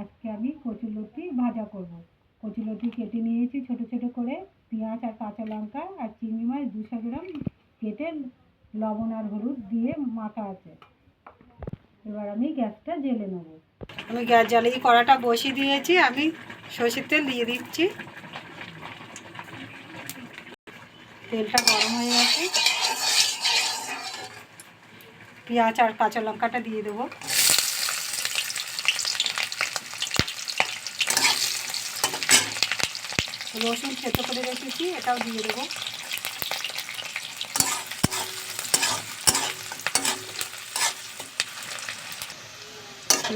আজকে আমি কচুলতি ভাজা করব। কচুলতি কেটে নিয়েছি ছোট ছোট করে, পেঁয়াজ আর কাঁচা লঙ্কা আর চিংড়ি মাছ দুশো গ্রাম কেটে লবণ আর হলুদ দিয়ে মাখা আছে। এবার আমি গ্যাসটা জেলে নেব। আমি গ্যাস জ্বালিয়ে কড়াটা বসিয়ে দিয়েছি, আমি সর্ষের তেল দিয়ে দিচ্ছি। তেলটা গরম হয়ে গেছে। পেঁয়াজ আর কাঁচা লঙ্কাটা দিয়ে দেবো। রসুন থেতো করে রেখেছি, এটাও দিয়ে দেবো।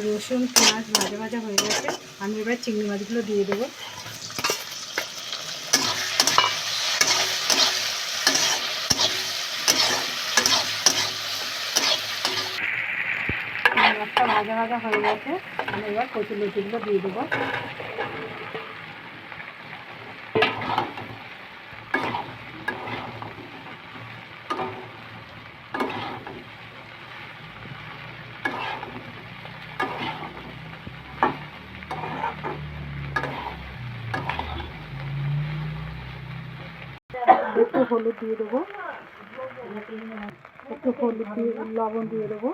রসুন পেঁয়াজ ভাজা ভাজা হয়ে গেছে, আমি এবার চিংড়ি মাছগুলো দিয়ে দেবো। একটা ভাজা ভাজা হয়ে গেছে, আমি এবার কচুর লতিগুলো দিয়ে দেবো। একটু হলুদ দিয়ে দেবো। একটু হলুদ দিয়ে, লবণ দিয়ে দেবো।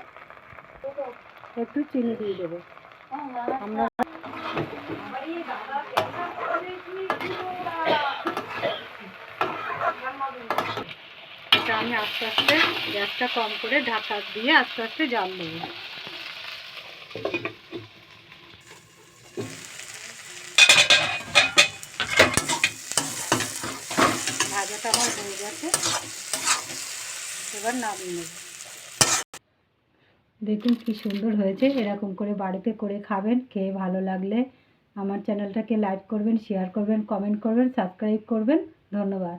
একটু চিনি দিয়ে দেবো। আমরা এটা আমি আস্তে আস্তে গ্যাসটা কম করে ঢাকা দিয়ে আস্তে আস্তে জাল দেবো। ভাজাটা আমার হয়ে গেছে। এবার নামিয়ে নেব। দেখুন কি সুন্দর হয়েছে, এরকম করে বাড়িতে করে খাবেন, খেয়ে ভালো লাগলে আমার চ্যানেলটাকে লাইক করবেন, শেয়ার করবেন, কমেন্ট করবেন, সাবস্ক্রাইব করবেন। ধন্যবাদ।